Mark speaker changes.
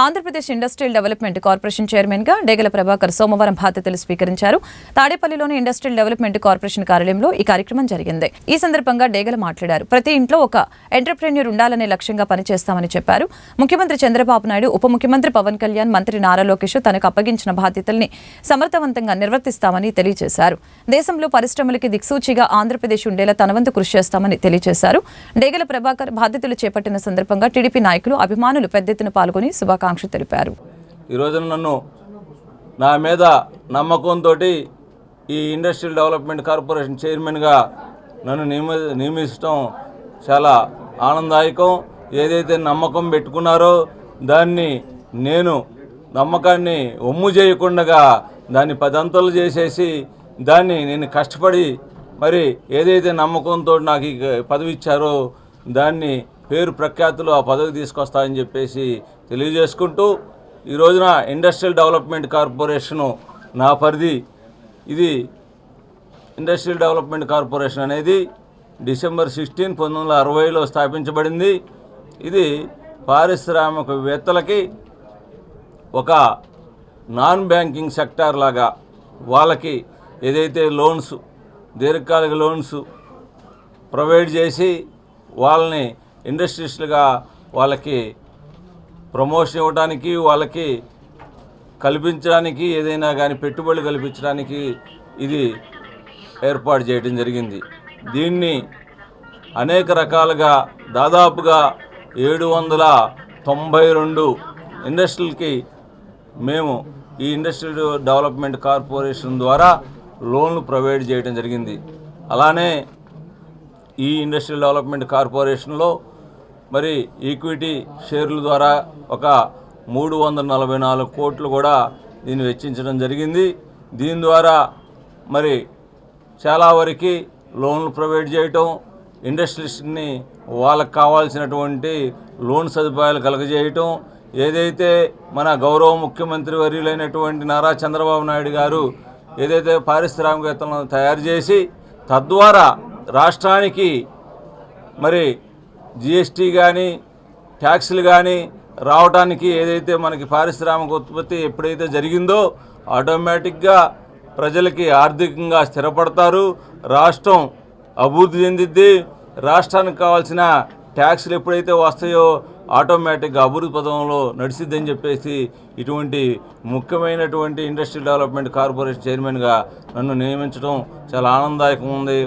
Speaker 1: Andhra Pradesh industrial development corporation చైర్మన్గా డేగల ప్రభాకర్ సోమవారం బాధ్యతలు స్వీకరించారు. తాడేపల్లిలోని ఇండస్ట్రియల్ డెవలప్మెంట్ కార్పొరేషన్ కార్యాలయంలో ఈ కార్యక్రమం జరిగింది. ఈ సందర్భంగా డేగల మాట్లాడారు. ప్రతి ఇంట్లో ఒక ఎంటర్ప్రెన్యూర్ ఉండాలనే లక్ష్యంగా పనిచేస్తామని చెప్పారు. ముఖ్యమంత్రి చంద్రబాబు నాయుడు ఉప ముఖ్యమంత్రి పవన్ కళ్యాణ్ మంత్రి నారా లోకేష్ తనకు అప్పగించిన బాధ్యతల్ని సమర్థవంతంగా నిర్వర్తిస్తామని తెలియజేశారు. దేశంలో పరిశ్రమలకి దిక్సూచిగా ఆంధ్రప్రదేశ్ ఉండేలా తనవంతు కృషి చేస్తామని తెలియజేశారు. డేగల ప్రభాకర్ బాధ్యతలు చేపట్టిన సందర్భంగా టీడీపీ నాయకులు అభిమానులు పెద్ద ఎత్తున పాల్గొని శుభాకాంక్షలు తెలిపారు.
Speaker 2: ఈ రోజున నన్ను నా మీద నమ్మకంతో ఈ ఇండస్ట్రియల్ డెవలప్మెంట్ కార్పొరేషన్ చైర్మన్గా నన్ను నియమి నియమించడం చాలా ఆనందదాయకం. ఏదైతే నమ్మకం పెట్టుకున్నారో దాన్ని నేను నమ్మకాన్ని ఒమ్ము చేయకుండా దాన్ని పదంతలు చేసేసి దాన్ని నేను కష్టపడి మరి ఏదైతే నమ్మకంతో నాకు ఈ పదవి ఇచ్చారో దాన్ని పేరు ప్రఖ్యాతులు ఆ పదవి తీసుకొస్తాయని చెప్పేసి తెలియజేసుకుంటూ ఈ రోజున ఇండస్ట్రియల్ డెవలప్మెంట్ కార్పొరేషను నా పరిధి. ఇది ఇండస్ట్రియల్ డెవలప్మెంట్ కార్పొరేషన్ అనేది డిసెంబర్ సిక్స్టీన్ పంతొమ్మిది వందల అరవైలో స్థాపించబడింది. ఇది పారిశ్రామికవేత్తలకి ఒక నాన్ బ్యాంకింగ్ సెక్టార్ లాగా వాళ్ళకి ఏదైతే లోన్స్ దీర్ఘకాలిక లోన్స్ ప్రొవైడ్ చేసి వాళ్ళని ఇండస్ట్రీస్లుగా వాళ్ళకి ప్రమోషన్ ఇవ్వడానికి వాళ్ళకి కల్పించడానికి ఏదైనా కానీ పెట్టుబడులు కల్పించడానికి ఇది ఏర్పాటు చేయడం జరిగింది. దీన్ని అనేక రకాలుగా దాదాపుగా ఏడు వందల తొంభై రెండు ఇండస్ట్రీలకి మేము ఈ ఇండస్ట్రియల్ డెవలప్మెంట్ కార్పొరేషన్ ద్వారా లోన్లు ప్రొవైడ్ చేయడం జరిగింది. అలానే ఈ ఇండస్ట్రియల్ డెవలప్మెంట్ కార్పొరేషన్లో మరి ఈక్విటీ షేర్ల ద్వారా ఒక మూడు వందల నలభై నాలుగు కోట్లు కూడా దీన్ని వెచ్చించడం జరిగింది. దీని ద్వారా మరి చాలా వరకు లోన్లు ప్రొవైడ్ చేయటం ఇండస్ట్రీస్ని వాళ్ళకి కావాల్సినటువంటి లోన్ సదుపాయాలు కలగజేయటం ఏదైతే మన గౌరవ ముఖ్యమంత్రి వర్యులైనటువంటి నారా చంద్రబాబు నాయుడు గారు ఏదైతే పారిశ్రామికవేత్తలను తయారు చేసి తద్వారా రాష్ట్రానికి మరి జిఎస్టీ కానీ ట్యాక్స్లు కానీ రావడానికి ఏదైతే మనకి పారిశ్రామిక ఉత్పత్తి ఎప్పుడైతే జరిగిందో ఆటోమేటిక్గా ప్రజలకి ఆర్థికంగా స్థిరపడతారు. రాష్ట్రం అభివృద్ధి చెందిద్ది. రాష్ట్రానికి కావాల్సిన ట్యాక్స్లు ఎప్పుడైతే వస్తాయో ఆటోమేటిక్గా అభివృద్ధి పదంలో నడిచిద్దని చెప్పేసి ఇటువంటి ముఖ్యమైనటువంటి ఇండస్ట్రియల్ డెవలప్మెంట్ కార్పొరేషన్ చైర్మన్గా నన్ను నియమించడం చాలా ఆనందదాయకం ఉంది.